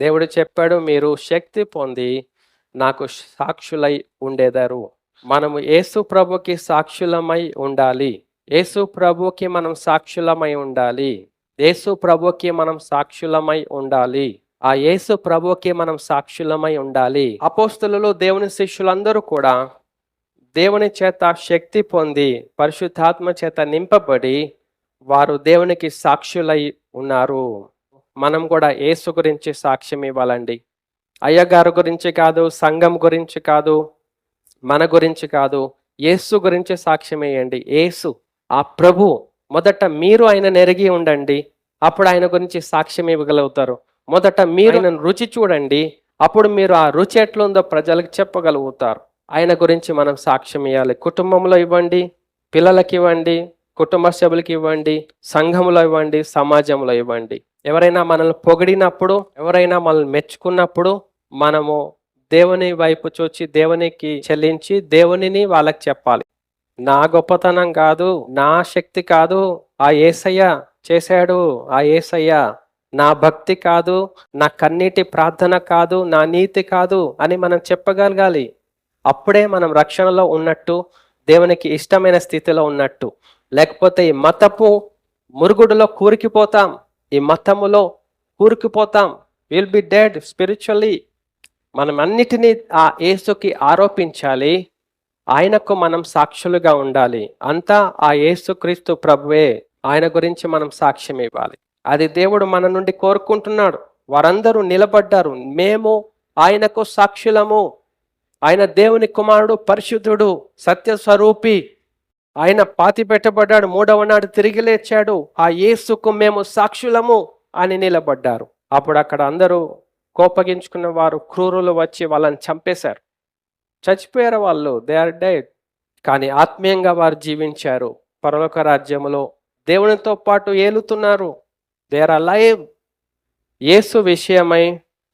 దేవుడు చెప్పాడు మీరు శక్తి పొంది నాకు సాక్షులై ఉండేదారు. మనము యేసు ప్రభుకి సాక్షులమై ఉండాలి. యేసు ప్రభుకి మనం సాక్షులమై ఉండాలి. యేసు ప్రభుకి మనం సాక్షులమై ఉండాలి. ఆ యేసు ప్రభుకి మనం సాక్షులమై ఉండాలి. అపోస్తులలో దేవుని శిష్యులందరూ కూడా దేవుని చేత శక్తి పొంది పరిశుద్ధాత్మ చేత నింపబడి వారు దేవునికి సాక్షులై ఉన్నారు. మనం కూడా యేసు గురించి సాక్ష్యం ఇవ్వాలండి. అయ్యగారు గురించి కాదు సంఘం గురించి కాదు మన గురించి కాదు యేసు గురించి సాక్ష్యం వేయండి యేసు ఆ ప్రభు మొదట మీరు ఆయన నెరిగి ఉండండి. అప్పుడు ఆయన గురించి సాక్ష్యం ఇవ్వగలుగుతారు. మొదట మీరు ఆయనను రుచి చూడండి. అప్పుడు మీరు ఆ రుచి ఎట్లుందో ప్రజలకు చెప్పగలుగుతారు. ఆయన గురించి మనం సాక్ష్యం ఇవ్వాలి కుటుంబంలో ఇవ్వండి పిల్లలకి ఇవ్వండి కుటుంబ సభ్యులకి ఇవ్వండి సంఘంలో ఇవ్వండి సమాజంలో ఇవ్వండి. ఎవరైనా మనల్ని పొగిడినప్పుడు ఎవరైనా మనల్ని మెచ్చుకున్నప్పుడు మనము దేవుని వైపు చూచి దేవునికి చెల్లించి దేవునిని వాళ్ళకి చెప్పాలి. నా గొప్పతనం కాదు నా శక్తి కాదు ఆ ఏసయ్య చేశాడు ఆ ఏసయ్య నా భక్తి కాదు నా కన్నీటి ప్రార్థన కాదు నా నీతి కాదు అని మనం చెప్పగలగాలి. అప్పుడే మనం రక్షణలో ఉన్నట్టు దేవునికి ఇష్టమైన స్థితిలో ఉన్నట్టు. లేకపోతే ఈ మతపు మురుగుడులో కూరికిపోతాం. ఈ మతములో కూరుకుపోతాం. విల్ బి డెడ్ స్పిరిచువల్లీ మనం అన్నిటినీ ఆ యేసుకి ఆరోపించాలి. ఆయనకు మనం సాక్షులుగా ఉండాలి. అంతా ఆ యేసుక్రీస్తు ప్రభువే. ఆయన గురించి మనం సాక్ష్యం ఇవ్వాలి. అది దేవుడు మన నుండి కోరుకుంటున్నాడు. వారందరూ నిలబడ్డారు. మేము ఆయనకు సాక్షులము. ఆయన దేవుని కుమారుడు పరిశుద్ధుడు సత్యస్వరూపి. ఆయన పాతి పెట్టబడ్డాడు మూడవ నాడు తిరిగి లేచాడు. ఆ యేసుకు మేము సాక్షులము అని నిలబడ్డారు. అప్పుడు అక్కడ అందరూ కోపగించుకున్న వారు క్రూరులు వచ్చి వాళ్ళని చంపేశారు. చచ్చిపోయారు వాళ్ళు దే ఆర్ డెడ్ కానీ ఆత్మీయంగా వారు జీవించారు. పరలోక రాజ్యములో దేవునితో పాటు ఏలుతున్నారు. దే ఆర్ అలైవ్ యేసు విషయమై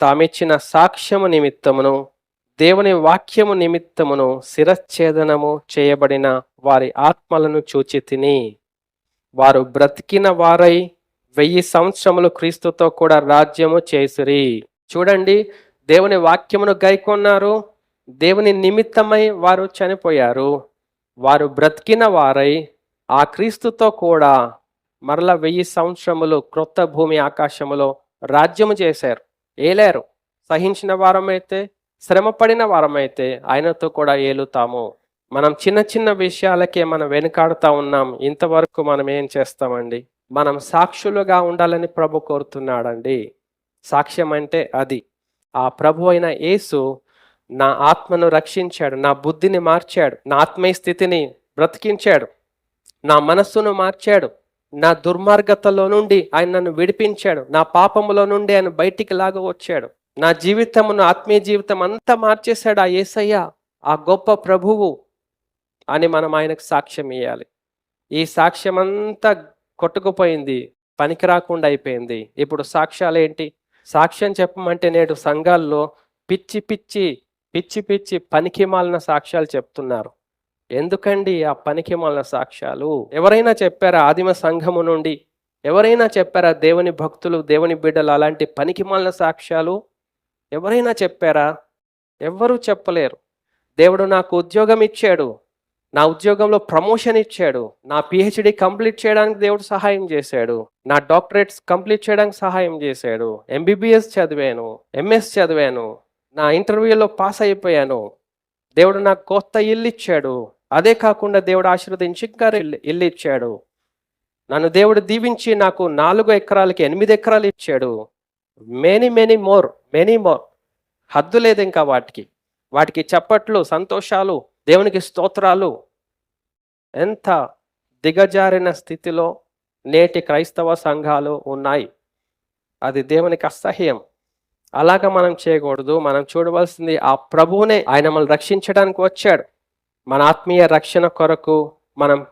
తామిచ్చిన సాక్ష్యము నిమిత్తమును దేవుని వాక్యము నిమిత్తమును శిరచ్ఛేదనము చేయబడిన వారి ఆత్మలను చూచి తిని వారు బ్రతికిన వారై వెయ్యి సంవత్సరములు క్రీస్తుతో కూడా రాజ్యము చేసిరి. చూడండి దేవుని వాక్యమును గైకొన్నారు. దేవుని నిమిత్తమై వారు చనిపోయారు. వారు బ్రతికిన వారై ఆ క్రీస్తుతో కూడా మరల వెయ్యి సంవత్సరములు క్రొత్త భూమి ఆకాశములో రాజ్యము చేశారు. ఏలేరు. సహించిన వారమైతే శ్రమపడిన వారమైతే ఆయనతో కూడా ఏలుతాము. మనం చిన్న చిన్న విషయాలకే మనం వెనుకాడుతూ ఉన్నాం. ఇంతవరకు మనం ఏం చేస్తామండి? మనం సాక్షులుగా ఉండాలని ప్రభు కోరుతున్నాడండి. సాక్ష్యం అంటే అది. ఆ ప్రభు అయిన యేసు నా ఆత్మను రక్షించాడు నా బుద్ధిని మార్చాడు నా ఆత్మీయ స్థితిని బ్రతికించాడు నా మనస్సును మార్చాడు నా దుర్మార్గతలో నుండి ఆయన నన్ను విడిపించాడు నా పాపములో నుండి ఆయన బయటికి లాగా వచ్చాడు నా జీవితమును ఆత్మీయ జీవితం అంతా మార్చేశాడు ఆ యేసయ్య ఆ గొప్ప ప్రభువు అని మనం ఆయనకు సాక్ష్యం ఇవ్వాలి ఈ సాక్ష్యం అంతా కొట్టుకుపోయింది పనికి రాకుండా అయిపోయింది. ఇప్పుడు సాక్ష్యాలు ఏంటి? సాక్ష్యం చెప్పమంటే నేడు సంఘాల్లో పిచ్చి పిచ్చి పిచ్చి పిచ్చి పనికి మాలిన సాక్ష్యాలు చెప్తున్నారు. ఎందుకండి ఆ పనికి మాలిన సాక్ష్యాలు? ఎవరైనా చెప్పారా ఆదిమ సంఘము నుండి? ఎవరైనా చెప్పారా దేవుని భక్తులు దేవుని బిడ్డలు అలాంటి పనికి మాలిన సాక్ష్యాలు? ఎవరైనా చెప్పారా? ఎవ్వరూ చెప్పలేరు. దేవుడు నాకు ఉద్యోగం ఇచ్చాడు. నా ఉద్యోగంలో ప్రమోషన్ ఇచ్చాడు. నా పిహెచ్డి కంప్లీట్ చేయడానికి దేవుడు సహాయం చేశాడు. నా డాక్టరేట్స్ కంప్లీట్ చేయడానికి సహాయం చేశాడు. ఎంబీబీఎస్ చదివాను. ఎంఎస్ చదివాను. నా ఇంటర్వ్యూలో పాస్ అయిపోయాను. దేవుడు నాకు కొత్త ఇల్లు ఇచ్చాడు. అదే కాకుండా దేవుడు ఆశీర్వదించి ఇంకా ఇల్లు ఇచ్చాడు. నన్ను దేవుడు దీవించి నాకు నాలుగు ఎకరాలకి ఎనిమిది ఎకరాలు ఇచ్చాడు. Many many more many more హద్దు లేదు ఇంకా వాటికి. వాటికి చప్పట్లు సంతోషాలు దేవునికి స్తోత్రాలు ఎంత దిగజారిన స్థితిలో నేటి క్రైస్తవ సంఘాలు ఉన్నాయి? అది దేవునికి అసహ్యం. అలాగ మనం చేయకూడదు. మనం చూడవలసింది ఆ ప్రభువునే ఆయన మనల్ని రక్షించడానికి వచ్చాడు. మన ఆత్మీయ రక్షణ కొరకు మనం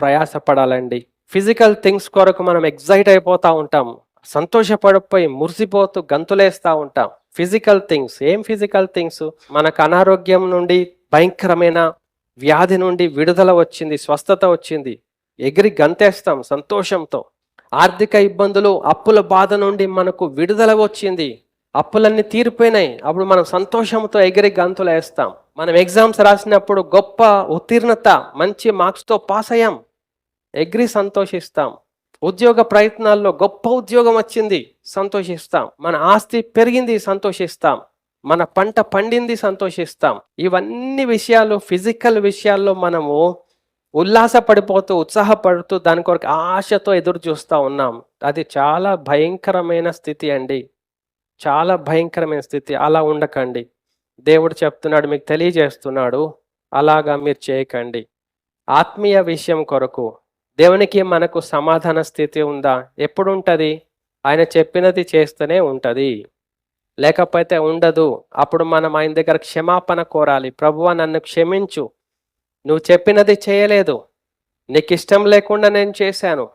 ప్రయాసపడాలండి. ఫిజికల్ థింగ్స్ కొరకు మనం ఎగ్జైట్ అయిపోతూ ఉంటాం. సంతోషపడిపోయి మురిసిపోతూ గంతులేస్తూ ఉంటాం. ఫిజికల్ థింగ్స్ ఏం ఫిజికల్ థింగ్స్? మనకు అనారోగ్యం నుండి భయంకరమైన వ్యాధి నుండి విడుదల వచ్చింది స్వస్థత వచ్చింది. ఎగిరి గంతేస్తాం సంతోషంతో. ఆర్థిక ఇబ్బందులు అప్పుల బాధ నుండి మనకు విడుదల వచ్చింది. అప్పులన్నీ తీరిపోయినాయి. అప్పుడు మనం సంతోషంతో ఎగిరి గంతులు వేస్తాం. మనం ఎగ్జామ్స్ రాసినప్పుడు గొప్ప ఉత్తీర్ణత మంచి మార్క్స్తో పాస్ అయ్యాం. ఎగిరి సంతోషిస్తాం. ఉద్యోగ ప్రయత్నాల్లో గొప్ప ఉద్యోగం వచ్చింది సంతోషిస్తాం. మన ఆస్తి పెరిగింది సంతోషిస్తాం. మన పంట పండింది సంతోషిస్తాం. ఇవన్నీ విషయాలు ఫిజికల్ విషయాల్లో మనము ఉల్లాసపడిపోతూ ఉత్సాహపడుతూ దాని కొరకు ఆశతో ఎదురు చూస్తూ ఉన్నాం. అది చాలా భయంకరమైన స్థితి అండి. చాలా భయంకరమైన స్థితి. అలా ఉండకండి. దేవుడు చెప్తున్నాడు మీకు తెలియజేస్తున్నాడు. అలాగా మీరు చేయకండి. ఆత్మీయ విషయం కొరకు దేవునికి మనకు సమాధాన స్థితి ఉందా? ఎప్పుడు ఉంటుంది? ఆయన చెప్పినది చేస్తూనే ఉంటుంది. లేకపోతే ఉండదు. అప్పుడు మనం ఆయన దగ్గర క్షమాపణ కోరాలి. ప్రభువ నన్ను క్షమించు. నువ్వు చెప్పినది చేయలేదు. నీకు ఇష్టం లేకుండా నేను చేశాను.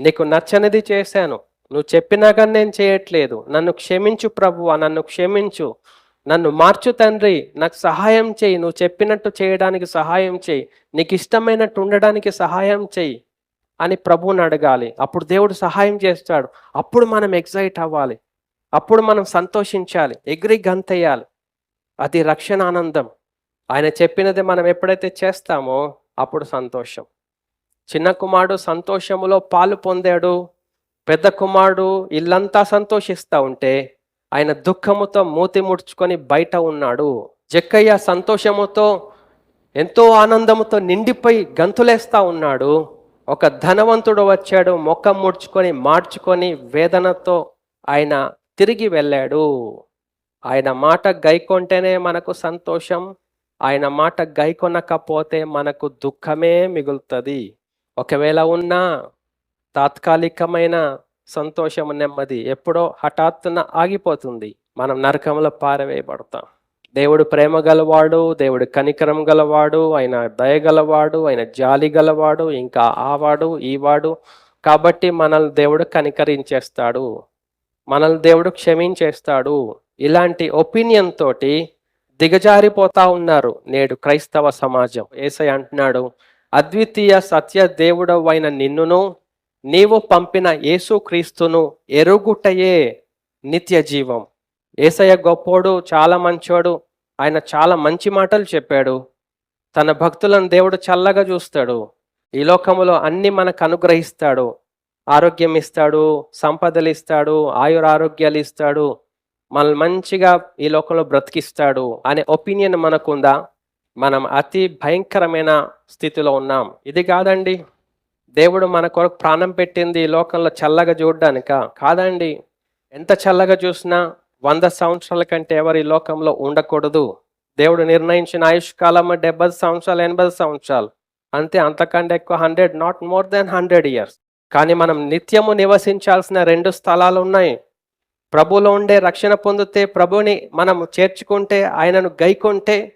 నీకు నచ్చనిది చేశాను. నువ్వు చెప్పినా కానీ నేను చేయట్లేదు. నన్ను క్షమించు ప్రభువ నన్ను క్షమించు. నన్ను మార్చు తండ్రి. నాకు సహాయం చేయి. నువ్వు చెప్పినట్టు చేయడానికి సహాయం చేయి. నీకు ఇష్టమైనట్టు ఉండడానికి సహాయం చేయి అని ప్రభువుని అడగాలి. అప్పుడు దేవుడు సహాయం చేస్తాడు. అప్పుడు మనం ఎగ్జైట్ అవ్వాలి. అప్పుడు మనం సంతోషించాలి ఎగిరి గంతేయాలి. అది రక్షణ ఆనందం. ఆయన చెప్పినది మనం ఎప్పుడైతే చేస్తామో అప్పుడు సంతోషం. చిన్న కుమారుడు సంతోషములో పాలు పొందాడు పెద్ద కుమారుడు ఇల్లంతా సంతోషిస్తూ ఉంటే ఆయన దుఃఖముతో మూతి ముడుచుకొని బయట ఉన్నాడు. జక్కయ్య సంతోషముతో ఎంతో ఆనందముతో నిండిపోయి గంతులేస్తా ఉన్నాడు. ఒక ధనవంతుడు వచ్చాడు మొక్కం ముడుచుకొని మార్చుకొని వేదనతో ఆయన తిరిగి వెళ్ళాడు. ఆయన మాట గైకొంటేనే మనకు సంతోషం. ఆయన మాట గైకొనకపోతే మనకు దుఃఖమే మిగులుతుంది. ఒకవేళ ఉన్నా తాత్కాలికమైన సంతోషం నెమ్మది ఎప్పుడో హఠాత్తున ఆగిపోతుంది. మనం నరకంలో పారవేయబడతాం. దేవుడు ప్రేమ గలవాడు దేవుడు కనికరం గలవాడు ఆయన దయ గలవాడు ఆయన జాలి గలవాడు ఇంకా ఆవాడు ఈవాడు. కాబట్టి మనల్ని దేవుడు కనికరించేస్తాడు. మనల్ని దేవుడు క్షమించేస్తాడు. ఇలాంటి ఒపీనియన్ తోటి దిగజారిపోతా ఉన్నారు నేడు క్రైస్తవ సమాజం. ఏసై అంటున్నాడు అద్వితీయ సత్య దేవుడవైన నిన్నును నీవు పంపిన యేసుక్రీస్తును ఎరుగుటయే నిత్య జీవం. ఏసయ్య గొప్పోడు చాలా మంచోడు ఆయన చాలా మంచి మాటలు చెప్పాడు. తన భక్తులను దేవుడు చల్లగా చూస్తాడు. ఈ లోకములో అన్ని మనకు అనుగ్రహిస్తాడు. ఆరోగ్యం ఇస్తాడు సంపదలు ఇస్తాడు ఆయుర ఆరోగ్యాలు ఇస్తాడు మనల్ని మంచిగా ఈ లోకంలో బ్రతికిస్తాడు అనే ఒపీనియన్ మనకుందా? మనం అతి భయంకరమైన స్థితిలో ఉన్నాం. ఇది కాదండి. దేవుడు మన కొరకు ప్రాణం పెట్టింది ఈ లోకంలో చల్లగా చూడడానిక. కాదండి. ఎంత చల్లగా చూసినా వంద సంవత్సరాల కంటే ఎవరు ఈ లోకంలో ఉండకూడదు. దేవుడు నిర్ణయించిన ఆయుష్ కాలం డెబ్బై సంవత్సరాలు ఎనభై సంవత్సరాలు. అంతే అంతకంటే ఎక్కువ hundred not more then hundred years. కానీ మనం నిత్యము నివసించాల్సిన రెండు స్థలాలు ఉన్నాయి. ప్రభులో ఉండే రక్షణ పొందితే ప్రభుని మనం చేర్చుకుంటే ఆయనను గైకుంటే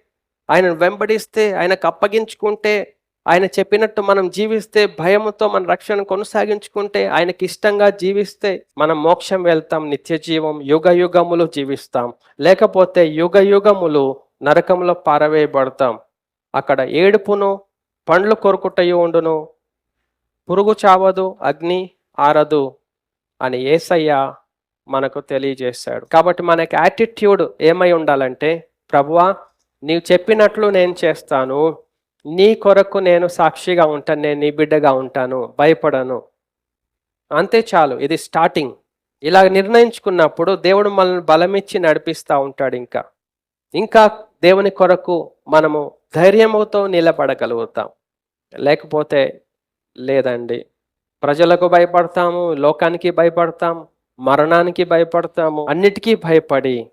ఆయనను వెంబడిస్తే ఆయనకు అప్పగించుకుంటే ఆయన చెప్పినట్టు మనం జీవిస్తే భయముతో మన రక్షణ కొనసాగించుకుంటే ఆయనకి ఇష్టంగా జీవిస్తే మనం మోక్షం వెళ్తాం నిత్య జీవం యుగ యుగములు జీవిస్తాం. లేకపోతే యుగ యుగములు నరకంలో పారవేయబడతాం. అక్కడ ఏడుపును పండ్లు కొరుకుటయు ఉండును పురుగు చావదు అగ్ని ఆరదు అని ఏసయ్య మనకు తెలియజేశాడు. కాబట్టి మనకి యాటిట్యూడ్ ఏమై ఉండాలంటే ప్రభువా నీవు చెప్పినట్లు నేను చేస్తాను. నీ కొరకు నేను సాక్షిగా ఉంటాను నేను నీ బిడ్డగా ఉంటాను. భయపడను. అంతే చాలు ఇది స్టార్టింగ్. ఇలా నిర్ణయించుకున్నప్పుడు దేవుడు మనల్ని బలమిచ్చి నడిపిస్తూ ఉంటాడు ఇంకా. ఇంకా దేవుని కొరకు మనము ధైర్యముతో నిలబడగలుగుతాం. లేకపోతే లేదండి. ప్రజలకు భయపడతాము లోకానికి భయపడతాం మరణానికి భయపడతాము అన్నిటికీ భయపడి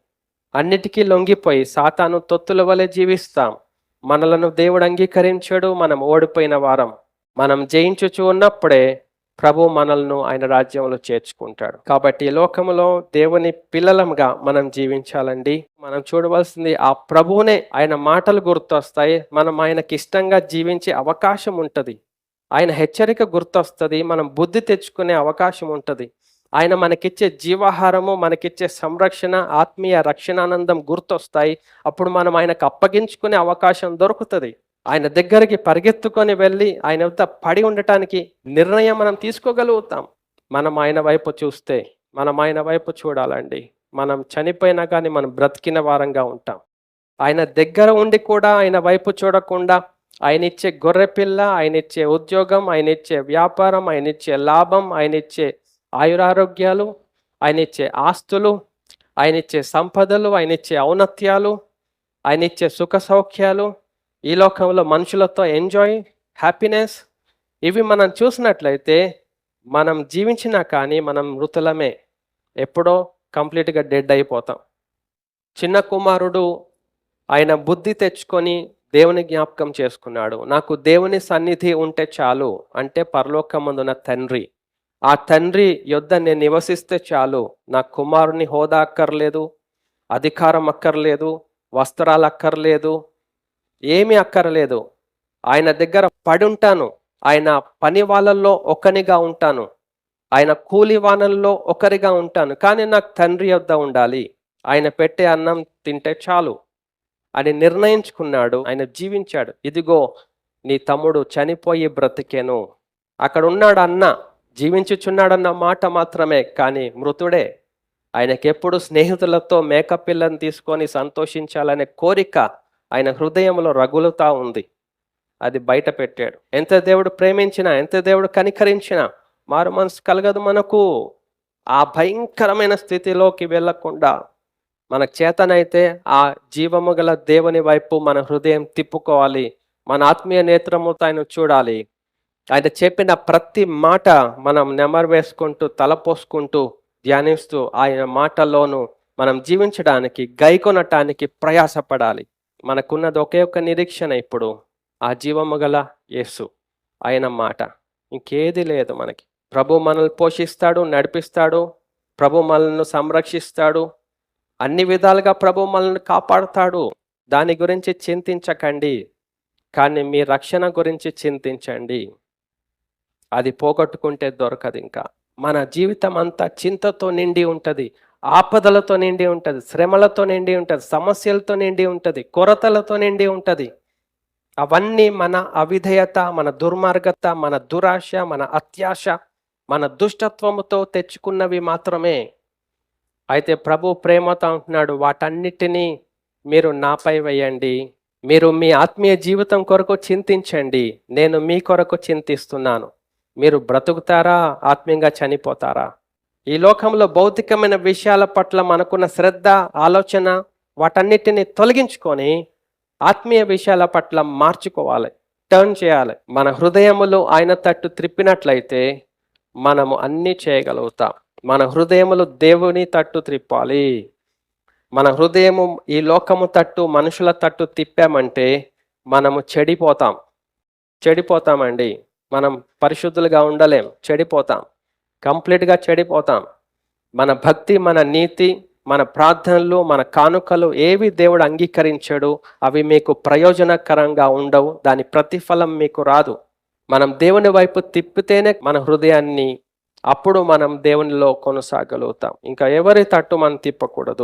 అన్నిటికీ లొంగిపోయి సాతాను తొత్తుల వలె జీవిస్తాం. మనలను దేవుడు అంగీకరించాడు మనం ఓడిపోయిన వారం. మనం జయించుచు ఉన్నప్పుడే ప్రభు మనల్ని ఆయన రాజ్యంలో చేర్చుకుంటాడు. కాబట్టి లోకంలో లోకములో దేవుని పిల్లలంగా మనం జీవించాలండి. మనం చూడవలసింది ఆ ప్రభువునే ఆయన మాటలు గుర్తొస్తాయి. మనం ఆయనకి ఇష్టంగా జీవించే అవకాశం ఉంటుంది. ఆయన హెచ్చరిక గుర్తొస్తుంది మనం బుద్ధి తెచ్చుకునే అవకాశం ఉంటుంది. ఆయన మనకిచ్చే జీవాహారము మనకిచ్చే సంరక్షణ ఆత్మీయ రక్షణానందం గుర్తొస్తాయి. అప్పుడు మనం ఆయనకు అప్పగించుకునే అవకాశం దొరుకుతుంది. ఆయన దగ్గరికి పరిగెత్తుకొని వెళ్ళి ఆయన వద్ద పడి ఉండటానికి నిర్ణయం మనం తీసుకోగలుగుతాం. మనం ఆయన వైపు చూస్తే మనం ఆయన వైపు చూడాలండి. మనం చనిపోయినా కానీ మనం బ్రతికిన వారంగా ఉంటాం. ఆయన దగ్గర ఉండి కూడా ఆయన వైపు చూడకుండా ఆయన ఇచ్చే గొర్రె పిల్ల ఆయన ఇచ్చే ఉద్యోగం ఆయన ఇచ్చే వ్యాపారం ఆయన ఇచ్చే లాభం ఆయన ఇచ్చే ఆయురారోగ్యాలు ఆయన ఇచ్చే ఆస్తులు ఆయన ఇచ్చే సంపదలు ఆయన ఇచ్చే ఔన్నత్యాలు ఆయన ఇచ్చే సుఖ సౌఖ్యాలు ఈ లోకంలో మనుషులతో ఎంజాయ్ హ్యాపీనెస్ ఇవి మనం చూసినట్లయితే మనం జీవించినా కానీ మనం మృతులమే. ఎప్పుడో కంప్లీట్గా డెడ్ అయిపోతాం. చిన్న కుమారుడు ఆయన బుద్ధి తెచ్చుకొని దేవుని జ్ఞాపకం చేసుకున్నాడు. నాకు దేవుని సన్నిధి ఉంటే చాలు అంటే పరలోకమందున తండ్రి. ఆ తండ్రి యొద్ద నేను నివసిస్తే చాలు. నా కుమారుని హోదా అక్కర్లేదు అధికారం అక్కర్లేదు వస్త్రాలు అక్కర్లేదు ఏమీ అక్కర్లేదు. ఆయన దగ్గర పడి ఉంటాను. ఆయన పని వాళ్ళల్లో ఒకనిగా ఉంటాను. ఆయన కూలి వానల్లో ఒకరిగా ఉంటాను. కానీ నాకు తండ్రి యొద్ద ఉండాలి. ఆయన పెట్టే అన్నం తింటే చాలు. అని నిర్ణయించుకున్నాడు. ఆయన జీవించాడు. ఇదిగో నీ తమ్ముడు చనిపోయి బ్రతికేను. అక్కడ ఉన్నాడు అన్న జీవించుచున్నాడన్న మాట మాత్రమే. కానీ మృతుడే. ఆయనకెప్పుడు స్నేహితులతో మేకప్ పిల్లని తీసుకొని సంతోషించాలనే కోరిక ఆయన హృదయంలో రగులుతా ఉంది. అది బయట పెట్టాడు. ఎంత దేవుడు ప్రేమించినా ఎంత దేవుడు కనికరించినా మారు మనసు కలగదు మనకు. ఆ భయంకరమైన స్థితిలోకి వెళ్ళకుండా మన చేతనైతే ఆ జీవము గల దేవుని వైపు మన హృదయం తిప్పుకోవాలి. మన ఆత్మీయ నేత్రముతో ఆయన చూడాలి. ఆయన చెప్పిన ప్రతి మాట మనం నెమరు వేసుకుంటూ తలపోసుకుంటూ ధ్యానిస్తూ ఆయన మాటలోనూ మనం జీవించడానికి గైకొనటానికి ప్రయాసపడాలి. మనకున్నది ఒకే ఒక నిరీక్షణ ఇప్పుడు ఆ జీవము గల యేసు ఆయన మాట. ఇంకేది లేదు మనకి. ప్రభు మనల్ని పోషిస్తాడు నడిపిస్తాడు. ప్రభు మనల్ని సంరక్షిస్తాడు. అన్ని విధాలుగా ప్రభు మనల్ని కాపాడుతాడు. దాని గురించి చింతించకండి. కానీ మీ రక్షణ గురించి చింతించండి. అది పోగొట్టుకుంటే దొరకదు ఇంకా. మన జీవితం అంతా చింతతో నిండి ఉంటుంది. ఆపదలతో నిండి ఉంటుంది. శ్రమలతో నిండి ఉంటుంది. సమస్యలతో నిండి ఉంటుంది. కొరతలతో నిండి ఉంటుంది. అవన్నీ మన అవిధేయత మన దుర్మార్గత మన దురాశ మన అత్యాశ మన దుష్టత్వముతో తెచ్చుకున్నవి మాత్రమే. అయితే ప్రభు ప్రేమతో అంటున్నాడు వాటన్నిటినీ మీరు నాపై వేయండి. మీరు మీ ఆత్మీయ జీవితం కొరకు చింతించండి. నేను మీ కొరకు చింతిస్తున్నాను. మీరు బ్రతుకుతారా? ఆత్మీయంగా చనిపోతారా? ఈ లోకంలో భౌతికమైన విషయాల పట్ల మనకున్న శ్రద్ధ ఆలోచన వాటన్నిటిని తొలగించుకొని ఆత్మీయ విషయాల పట్ల మార్చుకోవాలి టర్న్ చేయాలి. మన హృదయములు ఆయన తట్టు త్రిప్పినట్లయితే మనము అన్నీ చేయగలుగుతాం. మన హృదయములు దేవుని తట్టు త్రిప్పాలి మన హృదయము ఈ లోకము తట్టు మనుషుల తట్టు తిప్పామంటే మనము చెడిపోతాం. చెడిపోతామండి. మనం పరిశుద్ధులుగా ఉండలేం. చెడిపోతాం. కంప్లీట్గా చెడిపోతాం. మన భక్తి మన నీతి మన ప్రార్థనలు మన కానుకలు ఏవి దేవుడు అంగీకరించాడు అవి మీకు ప్రయోజనకరంగా ఉండవు. దాని ప్రతిఫలం మీకు రాదు. మనం దేవుని వైపు తిప్పితేనే మన హృదయాన్ని అప్పుడు మనం దేవునిలో కొనసాగలుగుతాం. ఇంకా ఎవరి తట్టు మనం తిప్పకూడదు.